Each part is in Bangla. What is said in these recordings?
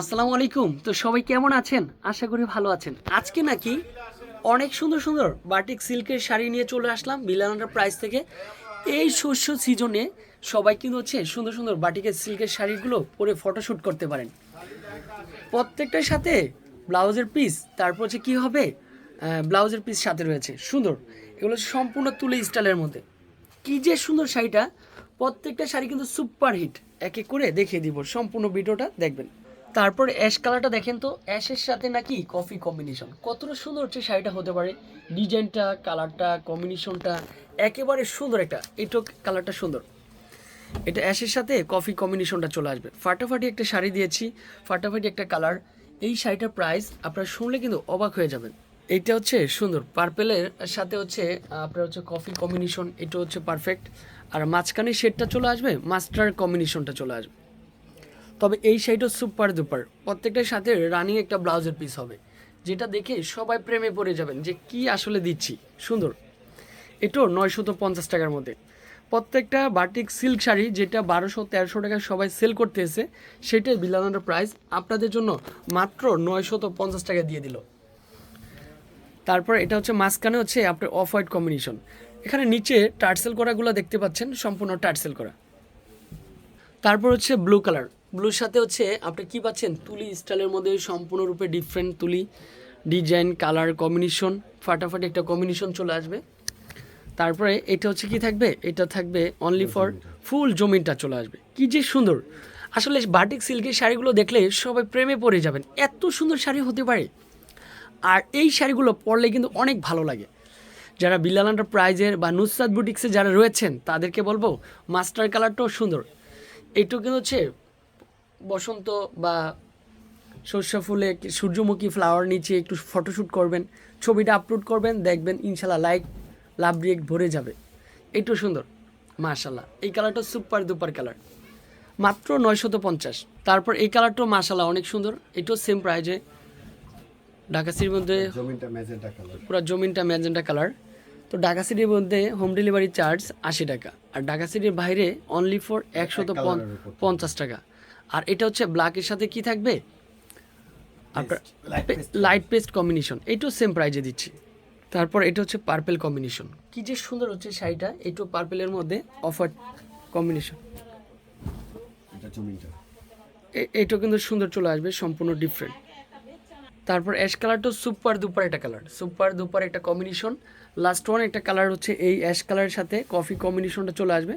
আসসালামু আলাইকুম। তো সবাই কেমন আছেন? আশা করি ভালো আছেন। আজকে নাকি অনেক সুন্দর সুন্দর বাটিক সিল্কের শাড়ি নিয়ে চলে আসলাম বিলানাটার প্রাইস থেকে। এই শস্য সিজনে সবাই কিন্তু হচ্ছে সুন্দর সুন্দর বাটিকের সিল্কের শাড়িগুলো পরে ফটোশ্যুট করতে পারেন। প্রত্যেকটার সাথে ব্লাউজের পিস তারপর হচ্ছে কী হবে? ব্লাউজের পিস সাথে রয়েছে। সুন্দর। এগুলো সম্পূর্ণ তুলে স্টাইলের মধ্যে। কি যে সুন্দর শাড়িটা, প্রত্যেকটা শাড়ি কিন্তু সুপার হিট এক এক করে দেখিয়ে দিব। সম্পূর্ণ ভিডিওটা দেখবেন। তারপর অ্যাশ কালারটা দেখেন তো অ্যাশের সাথে নাকি কফি কম্বিনেশন কতটা সুন্দর হচ্ছে শাড়িটা হতে পারে। ডিজাইনটা কালারটা কম্বিনেশনটা একেবারে সুন্দর একটা, এটো কালারটা সুন্দর। এটা অ্যাশের সাথে কফি কম্বিনেশনটা চলে আসবে। ফাটাফাটি একটা শাড়ি দিয়েছি, ফাটাফাটি একটা কালার এই শাড়িটার প্রাইস আপনারা শুনলে কিন্তু অবাক হয়ে যাবেন। এইটা হচ্ছে সুন্দর পার্পেলের সাথে হচ্ছে, আপনার হচ্ছে কফি কম্বিনেশন এটা হচ্ছে পারফেক্ট আর মাঝখানে শেডটা চলে আসবে মাস্টার কম্বিনেশনটা চলে আসবে। তবে এই শাড়িটা সুপার দুপার প্রত্যেকটার সাথে রানিং একটা ব্লাউজের পিস হবে। যেটা দেখে সবাই প্রেমে পড়ে যাবেন যে কি আসলে দিচ্ছি। সুন্দর। এটাও নয়শত পঞ্চাশ টাকার মধ্যে। প্রত্যেকটা বাটিক সিল্ক শাড়ি যেটা বারোশো, তেরোশো টাকা সবাই সেল করতেছে সেটাই বিলানোর প্রাইস আপনাদের জন্য মাত্র নয়শত পঞ্চাশ টাকা দিয়ে দিল। তারপর এটা হচ্ছে মাঝখানে হচ্ছে আপনার অফ হোয়াইট কম্বিনেশন এখানে নিচে টার্সেল করাগুলো দেখতে পাচ্ছেন, সম্পূর্ণ টার্সেল করা। তারপর হচ্ছে ব্লু কালার ব্লুর সাথে হচ্ছে আপনি কি পাচ্ছেন? তুলি স্টাইলের মধ্যে সম্পূর্ণরূপে ডিফারেন্ট তুলি ডিজাইন কালার কম্বিনেশন ফাটাফাটি একটা কম্বিনেশন চলে আসবে। তারপরে এটা হচ্ছে কি থাকবে? এটা থাকবে অনলি ফর ফুল জমিনটা চলে আসবে। কি যে সুন্দর। আসলে বাটিক সিল্কের শাড়িগুলো দেখলে সবাই প্রেমে পড়ে যাবেন। এত সুন্দর শাড়ি হতে পারে। আর এই শাড়িগুলো পরলে কিন্তু অনেক ভালো লাগে। যারা বিলালান্ডার প্রাইজের বা নুসরাত বুটিক্সে যারা রয়েছেন তাদেরকে বলব মাস্টার কালারটাও সুন্দর। এইটু কিন্তু হচ্ছে বসন্ত বা শস্য ফুলে সূর্যমুখী ফ্লাওয়ার নিচে একটু ফটোশ্যুট করবেন ছবিটা আপলোড করবেন দেখবেন ইনশাল্লাহ লাইক লাভ রিয়েক্ট ভরে যাবে। একটু সুন্দর মাশাল্লাহ। এই কালারটা সুপার দুপার কালার মাত্র নয়শত পঞ্চাশ। তারপর এই কালারটাও মাশাল্লাহ অনেক সুন্দর। এটাও সেম প্রাইজে ঢাকা সিটির মধ্যে কালার পুরো জমিনটা ম্যাজেন্টা কালার তো ঢাকা সিটির মধ্যে হোম ডেলিভারি চার্জ আশি টাকা। আর ঢাকা সিটির বাইরে অনলি ফর একশত। পঞ্চাশ টাকা। আর এটা হচ্ছে ব্ল্যাকের সাথে কি থাকবে? আপনার লাইট পেস্ট কম্বিনেশন এটাও সেম প্রাইজে দিচ্ছি। তারপর এটা হচ্ছে পার্পেল কম্বিনেশন কি যে সুন্দর হচ্ছে শাড়িটা এটাও পার্পেলের মধ্যে অফার কম্বিনেশন এটা কিন্তু সুন্দর চলে আসবে সম্পূর্ণ ডিফারেন্ট তারপর অ্যাশ কালারটাও সুপার দুপার একটা কালার সুপার দুপার একটা কম্বিনেশন লাস্ট ওয়ান একটা কালার হচ্ছে এই অ্যাশ কালারের সাথে কফি কম্বিনেশনটা চলে আসবে।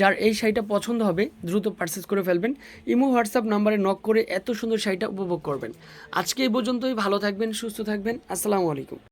যার এই শাড়িটা পছন্দ হবে, দ্রুত পারচেস করে ফেলবেন। ইমো হোয়াটসঅ্যাপ নাম্বারে নক করে এত সুন্দর শাড়িটা উপভোগ করবেন। আজকে এই পর্যন্তই, ভালো থাকবেন, সুস্থ থাকবেন। আসসালামু আলাইকুম।